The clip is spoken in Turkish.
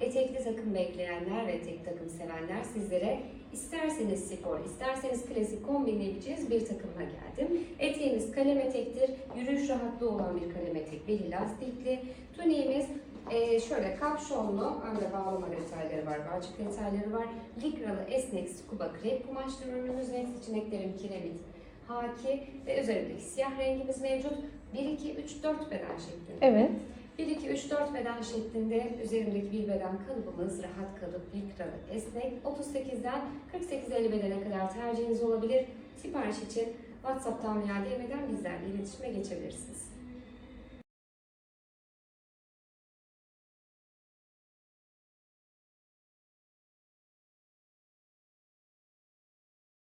etekli takım bekleyenler ve etek takım sevenler sizlere isterseniz spor, isterseniz klasik kombinleyebileceğiniz bir takımla geldim. Eteğimiz kalem etektir, yürüyüş rahatlığı olan bir kalem etek, beli lastikli. Tuniğimiz ee, şöyle kapşonlu, önde bağlama detayları var, balçık detayları var. Likralı esnek scuba krep kumaşlı ürünümüz, renk seçeneklerim kiremit, haki ve üzerindeki siyah rengimiz mevcut. 1, 2, 3, 4 beden şeklinde. Evet. 1, 2, 3, 4 beden şeklinde üzerimdeki bir beden kalıbımız rahat kalıp likralı esnek. 38'den 48-50 bedene kadar tercihiniz olabilir. Sipariş için WhatsApp'tan veya DM'den bizlerle iletişime geçebilirsiniz.